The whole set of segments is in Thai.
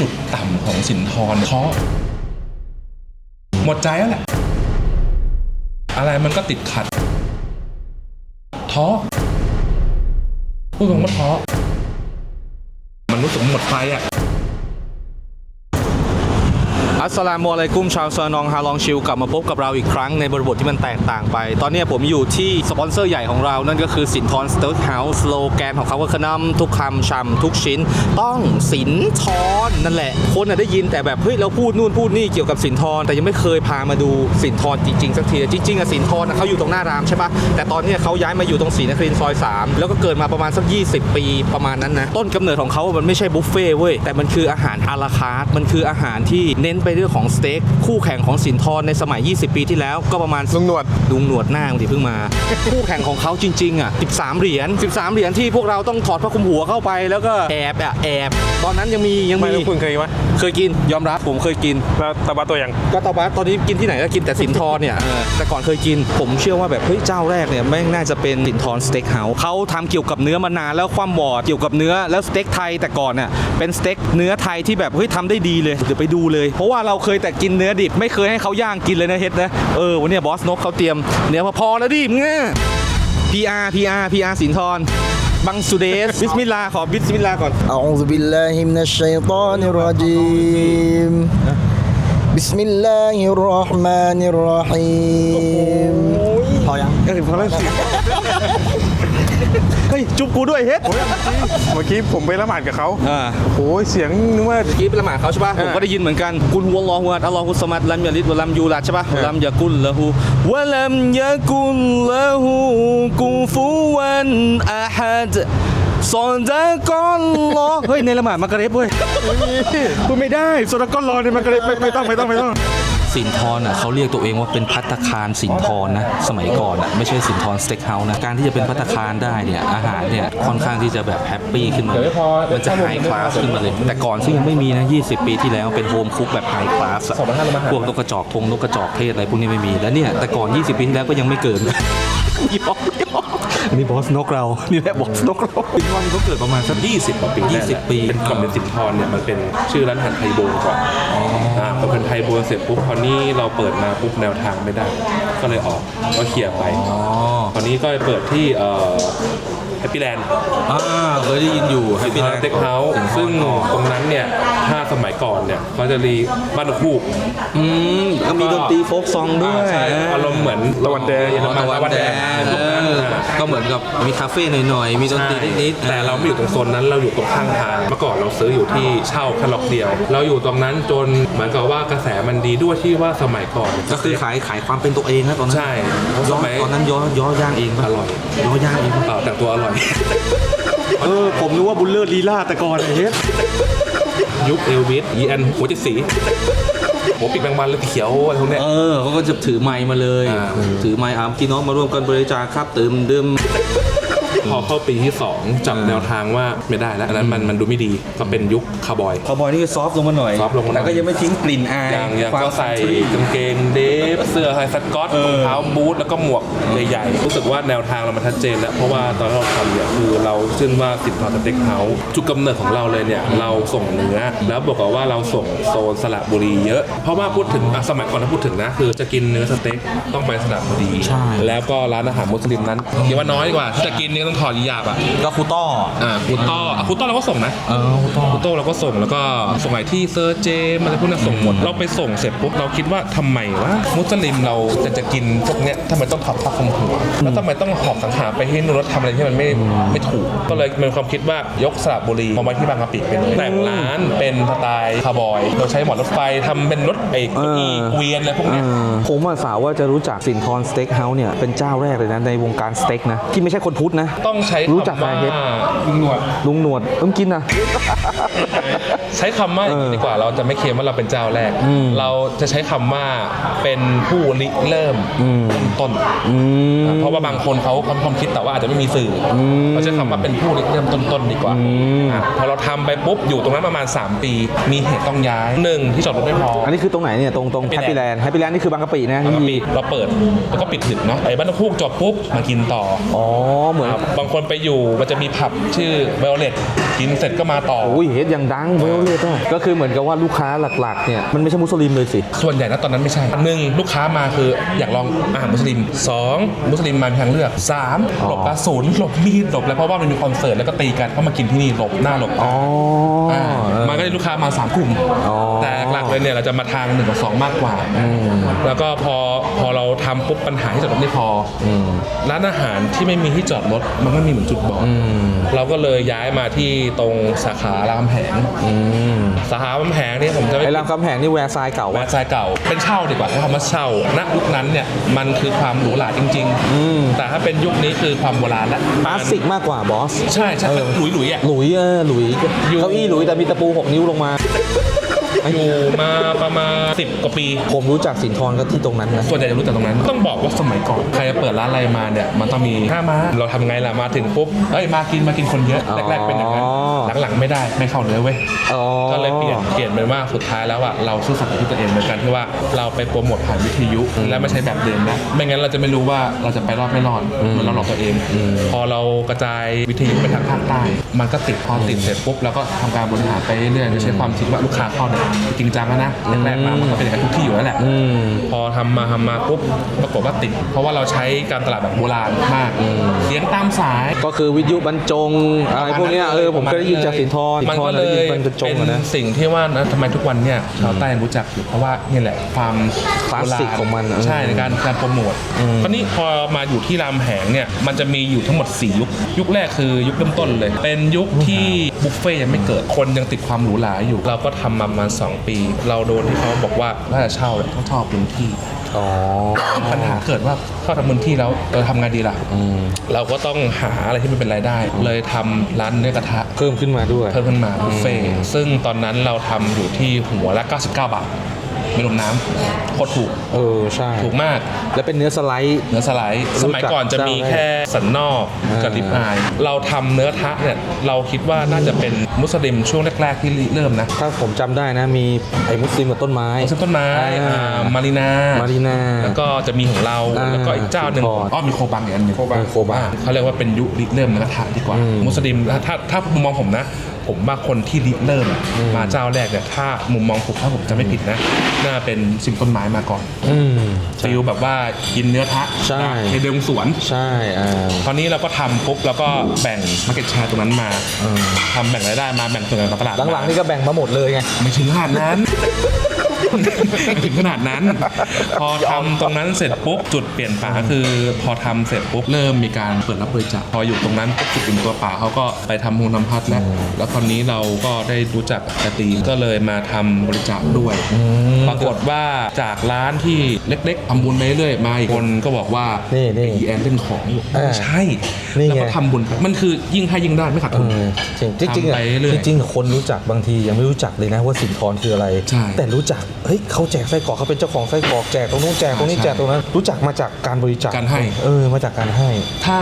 จุดต่ำของสินทรท้อหมดใจแล้วแหละ อะไรมันก็ติดขัดท้อพูดตรงว่าท้อมันรู้สึกหมดไฟอะ อัสลามุอะลัยกุมชาวซานองฮาลองชิลกลับมาพบกับเราอีกครั้งในบริบทที่มันแตกต่างไป ตอนนี้ผมอยู่ที่สปอนเซอร์ใหญ่ของเรา นั่นก็คือสินทรสเต็กเฮาส์สโลแกนของเขาก็คือนำทุกคำชำทุกชิ้น ต้องสินทรนั่นแหละ คนน่ะได้ยินแต่แบบเฮ้ยเราพูดนู่นพูดนี่เกี่ยวกับสินทรแต่ยังไม่เคยพามาดูสินทรจริงๆสักทีจริงๆอะสินทรอะเขาอยู่ตรงหน้ารามใช่ปะแต่ตอนนี้เขาย้ายมาอยู่ตรงศรีนครินทร์ซอย 3 แล้วก็เกิดมาประมาณสัก 20 ปีประมาณนั้นนะต้นกำเนิดของเขามันไม่ใช่บุฟเฟ่เว้ยแต่มันคืออาหารอาราคาร์ทมันคืออาหารที่เน้นไปเรื่องของสเต็กคู่แข่งของสินทรในสมัย 20 ปีที่แล้วก็ประมาณลุงหนวดลุงหนวดหน้ามึงดิเพิ่งมา คู่แข่งของเขาจริงๆอะ13 เหรียญ13 เหรียญที่พวกเราต้องถอดผ้าคลุมหัวเข้าไปแล้วก็แอบอะแอบตอนนั้นยังมียังไม่มีรู้คุณเคยไหมเคยกินยอมรับผมเคยกิน แล้วตาบาตัวอย่างก็ตอนตอนนี้กินที่ไหนก็กินแต่สินทรเนี่ยเออแต่ก่อนเคยกิน ผมเชื่อว่าแบบเฮ้ยเจ้าแรกเนี่ยแม่งน่าจะเป็นสินทรสเต็กเฮาส์เขาทำเกี่ยวกับเนื้อมานานแล้วความบอดเกี่ยวกับเนื้อแล้วสเต็กไทยแต่ก่อนเนี่ยเป็นสเต็กเนื้อไทยที่แบบเฮ้ยทำได้ดีเลยเดี๋ยวไปดูเลยเพราะว่เราเคยแต่กินเนื้อดิบไม่เคยให้เขาย่างกินเลยนะเฮ็ดนะเออวันเนี้ยบอสนกเขาเตรียมเนื้อมาพอแล้วดิมึงอะ PR PR PR สินทรบังสุเดสบิสมิลลาห์ขอบิสมิลลาห์ก่อน أعوذ بالله من الشيطان الرجيم بسم الله الرحمن الرحيم พอยัง เออพอแล้วสิ เฮ้ยจุบกูด้วยเฮ็ดเมื่อกี้ผมไปละหมาดกับเขาอ่า โอ้ยเสียงนึกว่า เมื่อกี้เป็นละหมาดเขาใช่ป่ะ ผมก็ได้ยินเหมือนกัน กุลฮุวลลอฮุอัดอัลลอฮุสมัดลัมยาลิดวะลัมยูลัดใช่ป่ะวะลัมยากุลละหูวะลัมยากุลละหูกูฟูวันอะฮัดซอดะกอลลอฮ์เฮ้ยในละหมาดมักกะเร็บเว้ย พูดไม่ได้ซอดะกอลลอฮ์ในมักกะเร็บไม่ไม่ต้องไม่ต้องไม่ต้อง สินทรอะเขาเรียกตัวเองว่าเป็นพัตตาคารสินทรนะ สมัยก่อนอะไม่ใช่สินทรสเต็กเฮาส์นะ การที่จะเป็นพัตตาคารได้เนี่ยอาหารเนี่ยค่อนข้างที่จะแบบแฮปปี้ขึ้นมาเดี๋ยวไม่พอมันจะไฮคลาสขึ้นมาเลย แต่ก่อนซึ่งยังไม่มีนะ 20 ปีที่แล้วเป็นโฮมคุกแบบไฮคลาสอะสองพันห้าร้อยบาทพวกนกกระจอกทงนกกระจอกเทศอะไรพวกนี้ไม่มี แล้วเนี่ยแต่ก่อน 20 ปีที่แล้วก็ยังไม่เกิ นยี่ปอกอันนี้บอสนกเรา นี่แหละบอสนกเราปินวันเขาเกิดประมาณสัก20กว่าปีได้20ปี เป็นก่อนเป็นสินทรเนี่ยมันเป็นชื่อร้านอาหารไทยโบนก่อนอ่าพอเป็นไทยโบนเสร็จปุ๊บพอนี้เราเปิดมาปุ๊บแนวทางไม่ได้ ก็เลยออกก็เคลียร์ไปอ๋อตอนนี้ก็ไปเปิดที่เอ่อ แฮปปี้แลนด์อ่าเคยได้ยินอยู่ให้สินพี่ทแลรนด์เต็กเฮาส์ซึ่งตรงนั้นเนี่ยถ้าสมัยก่อนเนี่ยเขาจะรีบ้านนกฮูกอืมแล้วมีดนตรีโฟกซองด้วยใช่อารมณ์เหมือนตะวันแดงเยอรอ๋อมันตะวันแดงพวกนั้นเอออ่าก็เหมือนกับมีคาเฟ่หน่อยๆมีดนตรีนิดๆแต่เราไม่อยู่ตรงโซนนั้นเราอยู่ตรงข้างทางเมื่อก่อนเราซื้ออยู่ที่เช่าแค่ล็อกเดียว เราอยู่ตรงนั้นจนเหมือนกับว่ากระแสมันดีด้วยที่ว่าสมัยก่อนก็คือขายขายความเป็นตัวเองนะตอนนั้นใช่เพราะย้สอมัยตอนนั้นย้อย่อย่างเองปะอร่อยย้อย่างเองปะเปล่าแต่ตัวอร่อยเออ ผมนึกว่าบุลเลอร์ลีลาแต่ก่อนไอ้เฮ็ดยุคเอลวิสอีแอนหัวเจ็ดสีหัวปีกแมงมันเลยเขียวอะไรพวกเนี้ย เออเขาก็จะถือไมค์มาเลย อ่า ถือไมค์อาพี่น้องมาร่วมกันบริจาคครับเติมดื่มพ อเข้าปีที่ 2 จับแนวทางว่าไม่ได้แล้วอันนั้นมันมันดูไม่ดีก็เป็นยุคคาร์บอย คาวบอยนี่ก็ซอฟต์ลงมาหน่อย ซอฟต์ลงมาหน่อย แต่ก็ยังไม่ทิ้งกลิ่นอายอย่างอย่างความก็ใส่คันทรี กางเกงเดฟเสื้อไฮสกอตรองเท้าบูทแล้วก็หมวกใหญ่ๆรู้สึกว่าแนวทางเรามันชัดเจนแล้ว เพราะว่าตอนที่เราทำเนี่ยคือเราชื่นว่าติดต่อสเต็กเฮาส์จุดกำเนิดของเราเลยเนี่ย เราส่งเนื้อแล้วบอกกับว่าเราส่งโซนสระบุรีเยอะ เพราะว่าพูดถึงอะสมัยก่อนถ้าพูดถึงนะ คือจะกินเนื้อสเต็กต้องไปสระบุรี ใช่ แล้วก็ร้านอาหารมุสลิมนั้นคิดว่าน้อยกว่า จะกินเนี่ยต้องถอดหยาบอะก็คูต้ออ่าคูต้ออะคูต้อเราก็ส่งนะเออคูต้อคูโต้เราก็ส่งแล้วก็สมัยที่เซอร์เจมอะไรพวกนั้นส่งหมดเราไปส่งเสร็จปุ๊บเราคิดว่าทำไมวะมุสลิมเราจะจะกินพวกเนี้ยทำไมต้องขับผ้าคลุมหัวแล้วทำไมต้องหอบสังหารไปให้นู่นแล้วทำอะไรที่มันไม่ไม่ถูก ก็เลยมีความคิดว่ายกสระบุรีมาไว้ที่บางกะปิเป็นแต่งร้านเป็นสไตล์คาร์บอย เราใช้หมอนรถไฟทำเป็นรถไอ้เก้าอี้เกวียนอะไรพวกเนี้ยผมว่าสาวว่าจะรู้จักสินทรสเต็กเฮาส์เนี่ย เป็นเจ้าแรกเลยนะ ในวงการสเต็กนะ ที่ไม่ใช่คนพุทธนะ ต้องใช้รู้จักคำว่าอะไรเฮ็ด ลุงหนวดลุงหนวดเอิ่มกินนะ ใช้คำว่าอย่างนี้ดีกว่าเราจะไม่เคลมว่าเราเป็นเจ้าแรกเราจะใช้คำว่าเป็นผู้ริเริ่มต้น อืม เพราะว่าบางคนเขาความความคิดแต่ว่าอาจจะไม่มีสื่ออเราใช้คำว่าเป็นผู้ริเริ่มต้นๆดีกว่าอะพอเราทำไปปุ๊บอยู่ตรงนั้นประมาณ 3 ปี มีเหตุต้องย้ายหนึ่งที่จอดรถไม่พออันนี้คือตรงไหนเนี่ยตรงตรงแฮป Happy ปี้แลนด์แฮปปี้แลนด์นี่คือบางกะปินะบางนี่ปีเราเปิดแล้วก็ปิดดึกเนาะไอ้บ้านนกฮูกจบปุ๊บมากินต่อ อ๋อเหมือน ครับบางางคนไปอยู่มันจะมีผับชื่อเวลเลตกินเสร็จก็มาต่ออุ้ยเฮดยังดังเวลเลยอะก็คือเหมือนกับว่าลูกค้าหลักๆเนี่ยมันไม่ใช่มุสลิมเลยสิ ส่วนใหญ่นะตอนนั้นไม่ใช่หนึ่งลูกค้ามาคืออยากลองอาหารมุสลิมสองมุสลิมมามีทางเลือกสามหลบกระสุนหลบมีดหลบแล้วเพราะว่ามันมีคอนเสิร์ตแล้วก็ตีกันก็มากินที่นี่หลบหน้าหลบตา อ๋ออ่ามันก็ ได้ลูกค้ามาสามกลุ่ม อ๋อ แต่หลักๆเลยเนี่ยเราจะมาทางหนึ่งกับสองมากกว่า แล้วก็พอพอเราทำปุ๊บปัญหาที่จอดรถไม่พออร้านอาหารที่ไม่มีที่จอดรถมันก็มีเหมือนจุดบอดเราก็เลยย้ายมาที่ตรงสาขารามคำแหงสาขารามคำแหงเนี่ยผมจะไม่ ไอ้รามคำแหงนี่แวร์ทรายเก่าแววะ ร์ซายเก่าเป็นเช่าดีกว่าใช้คำว่าเช่าณยุคนั้นเนี่ยมันคือความหรูหราจริงๆแต่ถ้าเป็นยุคนี้คือความโบราณแล้วคลาสสิกมากกว่าบอส ใช่ใช่หลุยหลุยๆอะ หลุยเออหลุยอยู่เก้าอี้หลุยแต่มีตะปู6นิ้วลงมา อยู่มาประมาณ 10 กว่าปี ผมรู้จักสินทรก็ที่ตรงนั้นนะส่วนใหญ่จะรู้แต่ตรงนั้น ต้องบอกว่าสมัยก่อน ใครจะเปิดร้านอะไรมาเนี่ยมันต้องมีห้ามาเราทำไงล่ะมาถึงปุ๊บเอ้ยมากินมากินคนเยอะแรกๆเป็นอย่างนั้นอ๋อหลังๆไม่ได้ไม่เข้าเนื้อเว้ย อ๋อ ก็เลยเปลี่ยนเปลี่ยนเป็นว่าสุดท้ายแล้วอะเราซื่อสัตย์กับที่ตัวเองเหมือนกันที่ว่าเราไปโปรโมทผ่านวิทยุและไม่ใช้แบบเดิมนะไม่งั้นเราจะไม่รู้ว่าเราจะไปรอดไม่รอดเหมือนเราหลอกตัวเอง พอเรากระจายวิทยุไปทางภาคใต้ มันก็ติดพอติดเสร็จปุ๊บเราก็ทำการบริหารไปเรื่อยๆโดยใช้ความคิดว่าลูกค้าเข้าเนี่ยจริงจังแล้วนะแรกๆมามันก็เป็นอย่างนั้นทุกที่อยู่แล้วแหละพอทำมาทำมาปุ๊บปรากฏว่าติด เพราะว่าเราใช้การตลาดแบบโบราณมากเสียงตามสายก็คือวิทยุบรรจงอะไรพวกเนี้ยเออผมก็ได้ยินจากสินทรสิมันนทรก็ได้เลยินยบรรจงเป็นอะนะสิ่งที่ว่านะทำไมทุกวันเนี่ยชาวใต้รู้จักอยู่เพราะว่านี่แหละความคลาสสิกของมันเออใช่ในการการโปรโมทคราวนี้พอมาอยู่ที่รามแหงเนี่ยมันจะมีอยู่ทั้งหมด 4 ยุค ยุคแรกคือยุคเริ่มต้นเลย เป็นยุคที่บุฟเฟ่ต์ยังไม่เกิดคนยังติดความหรูหราอยู่ เราก็ทำมาประมาณ2 ปี เราโดนที่เขาบอกว่าถ้าจะเช่าเนี่ยต้องเช่าพื้นที่ อ๋อ ปัญหาเกิดว่าเข้าทำพื้นที่แล้วเราทำไงดีล่ะเราก็ต้องหาอะไรที่มันเป็นรายได้ เลยทำร้านเนื้อกระทะเพิ่มขึ้นมาด้วย เพิ่มขึ้นมาบุฟเฟ่ต์ซึ่งตอนนั้นเราทำอยู่ที่หัวละ 99 บาท ไม่รวมน้ำโคตรถูกเออใช่ถูกมาก แล้วเป็นเนื้อสไลด์ เนื้อสไลด์ รู้สจักมัยก่อนจะมีเจ้าแรกแค่สันนอกกับอ่า ลิปอาย เราทำเนื้อทะเนี่ยเราคิดว่าน่าจะเป็นมุสลิมช่วงแรก ๆ ที่เริ่มนะถ้าผมจำได้นะ มีไอ้มุสลิมกับต้นไม้ เส้นต้นไม้อ่า อ่ามารีนามารีนา แล้วก็จะมีของเราอ่าแล้วก็อีกเจ้าหนึ่งสินทรอ๋อมีโคบังอีกอันหนึงโคบังโคบังอ่าเขาเรียกว่าเป็นยุคริเริ่มเนื้อกระทะดีกว่า มุสลิมถ้าถ้าถ้ามุมมองผมนะ ผมว่าคนที่ริเริ่มมาเจ้าแรกเนี่ยถ้ามุมมองผมถ้าผมจะไม่ผิดนะ น่าเป็นซิมต้นไม้มาก่อนอืมฟิลแบบว่ากินเนื้อทะใช่ในเดิมสวน ใช่อ่า ตอนนี้เราก็ทำปุ๊บแล้วก็แบ่งมาร์เก็ตแชร์ตรงนั้นมาทำแบ่งรายได้มาแบ่งส่วนแบ่งตลาดหลังๆนี่ก็แบ่งมาหมดเลยไง ไม่ถึงขนาดนั้น ไม่ถึงขนาดนั้น พอทำตรงนั้นเสร็จปุ๊บจุดเปลี่ยนป่าคือ พอทำเสร็จปุ๊บเริ่มมีการเปิดรับบริจาคพออยู่ตรงนั้นปุ๊บจุดอิ่มตัวป่าเขาก็ไปทำมูลนำพัดแล้วแล้วคราวนี้เราก็ได้รู้จักกระตีก็เลยมาทำบริจาคด้วย ปรากฏว่าจากร้านที่เล็กๆทำบุญไปเรื่อยๆมาอีกคนก็บอกว่านี่นี่ไอ้แอนเล่นของอยู่อ่าไม่ใช่นี่ไง แล้วก็ทำบุญไปมันคือยิ่งให้ยิ่งได้ไม่ขาดเอทุนอจริงจริงๆทำอะไปเรื่อยจริงๆคนรู้จักบางทียังไม่รู้จักเลยนะว่าสินทรคืออะไร ใช่ แต่รู้จักเฮ้ยเขาแจกไส้กรอกเขาเป็นเจ้าของไส้กรอกแจกตรงนู้นแจกตรงนี้ใช่แจกตรงนั้น รู้จักมาจากการบริจาคการให้ เออมาจากการให้ ถ้า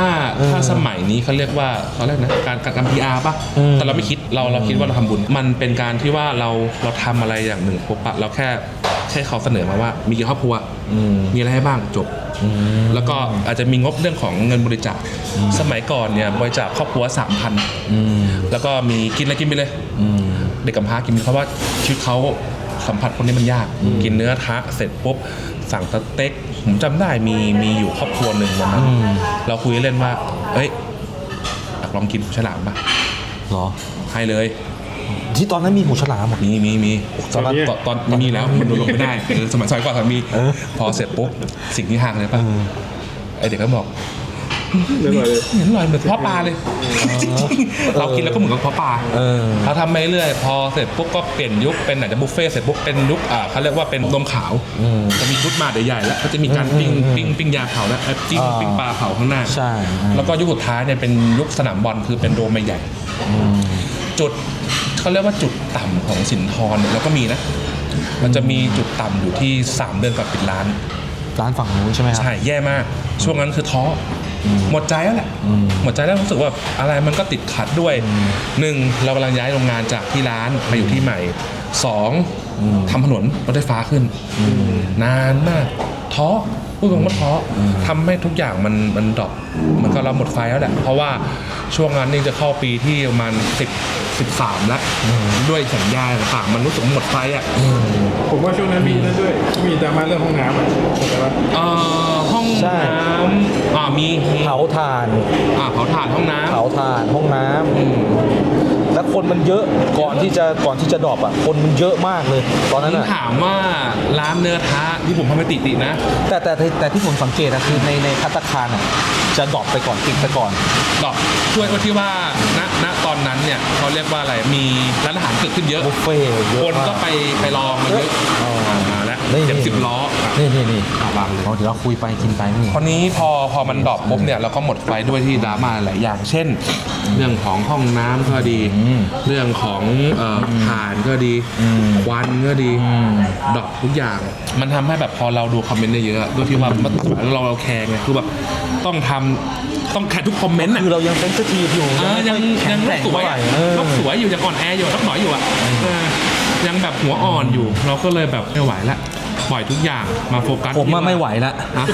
ถ้าสมัยนี้เขาเรียกว่าเขาเรียกนะการการทำพีอาร์ป่ะอืมแต่เราไม่คิดเราเราคิดว่าเราทำบุญ มันเป็นการที่ว่าเราเราทำอะไรอย่างหนึ่งปุ๊บอะเราแค่แค่เขาเสนอมาว่า มีกี่ครอบครัวอืมมีอะไรให้บ้างจบแล้วก็อาจจะมีงบเรื่องของเงินบริจาค สมัยก่อนเนี่ยบริจาคครอบครัวสามพันอืมแล้วก็มีกินอะไรกินไปเลยอืมเด็กกำพร้ากินเพราะว่าชีวิตเขา สัมผัสคนนี้มันยาก กินเนื้อทะเสร็จปุ๊บสั่งสเต็กผมจำได้มีมีอยู่ครอบครัวหนึ่งวันนั้นอืมเราคุยเล่นว่า เอ้ยอยากลองกินฉลามปะเหรอ ให้เลย ที่ตอนนั้นมีหูฉลามเหรอ มีมีมีตอนนั้นตอนตอนตอนมีแล้วมันลงไม่ได้เออสมัยสมัยก่อนมันมีเออพอเสร็จปุ๊บสิ่งที่ห่างเลยปะไอเด็กก็บอก เรียบร้อยเลยเห็นอร่อยเหมือนเพาะปลาเลยจริงๆเรากินแล้วก็เหมือนกับเพาะปลาเออเราทำไปเรื่อยพอเสร็จปุ๊บก็เปลี่ยนยุคเป็นอาจจะบุฟเฟ่ต์เสร็จปุ๊บเป็นยุคอ่าเขาเรียกว่าเป็นนมขาวจะมีชุดมาใหญ่ๆแล้วก็จะมีการปิ้งปิ้งปิ้งยาเผาแล้วเอ้ยปิ้งอ่า ปิ้งปลาเผาข้างหน้า ใช่แล้วก็ยุคสุดท้ายเนี่ยเป็นยุคสนามบอลคือเป็นโดมใหญ่จุดเขาเรียกว่าจุดต่ำของสินทรเนี่ยเราก็มีนะ มันจะมีจุดต่ำอยู่ที่ 3 เดือนก่อนปิดร้าน ร้านฝั่งนู้นใช่ไหมครับ ใช่แย่มาก ช่วงนั้นคือท้ออ หมดใจแล้วแหละหมดใจแล้วรู้สึกว่าอะไรมันก็ติดขัดด้วยหนึ่งเรากำลังย้ายโรงงานจากที่ร้านมาอยู่ที่ใหม่สองทำถนนรถไฟฟ้าขึ้น นานมากท้อพูดตรงว่าท้ออทำให้ทุกอย่างมันมันดรอปเหมันก็เราหมดไฟแล้วแหละเพราะว่าช่วงนั้นนี่จะเข้าปีที่ประมาณสิบสิบสามแล้วด้วยสัญญาต่างๆมันรู้สึกหมดไฟอะผมว่าช่วงนั้นมีนั่นด้วย มีดราม่าเรื่องห้องน้ำอะเข้าใจปะเอ่อห้องใช่น้ำอ่า มีมีเผาถ่าน อ่าเผาถ่านห้องน้ำ เผาถ่านห้องน้ำอืมแล้วคนมันเยอะก่อนที่จะก่อนที่จะดรอปอะ คนมันเยอะมากเลย ตอนนั้นผมอะ ถามว่าร้านเนื้อท้าที่ผมทำให้ติตินะ แต่แต่แต่แต่ที่ผมสังเกตอะคือในในพัตตาคารอะจะดรอปไปก่อนปิดไปก่อน ดอกช่วยว่าที่ว่าณณตอนนั้นเนี่ยเขาเรียกว่าอะไรมีร้านอาหารเกิดขึ้นเยอะ บุฟเฟ่ต์เยอะคนมากก็ไปไปลองมาเยอะอ๋ออ่ามาแล้ว นี่เต็มนี่สิบล้ออะนี่นี่นี่อะวางเลยเอาเดี๋ยวเราคุยไปกินไปนี่ คราวนี้พอพอมันดรอปปุ๊บเนี่ยเราก็หมดไฟด้วยที่ดราม่าหลายอย่าง เช่น เรื่องของห้องน้ำก็ดีเรื่องของเอ่อถ่านก็ดีควันก็ดีดรอปทุกอย่าง มันทำให้แบบพอเราดูคอมเมนต์เยอะๆด้วยที่ว่าเราเราแคร์ไงคือแบบต้องทำต้องแคร์ทุกคอมเมนต์อะคือเรายังเซนซิทีฟอยู่เออยังไม่ค่อยังแข็ลูกสวยเท่าไหอะร่เออ ลูกสวยอยู่ยังอ่อนแออยู่ลูกหน่อยอยู่อะเออ ยังแบบหัวอ่อนอยู่ เราก็เลยแบบไม่ไหวละปล่อยทุกอย่างมาโฟกัสผมว่าที่ไม่ไหวละฮะ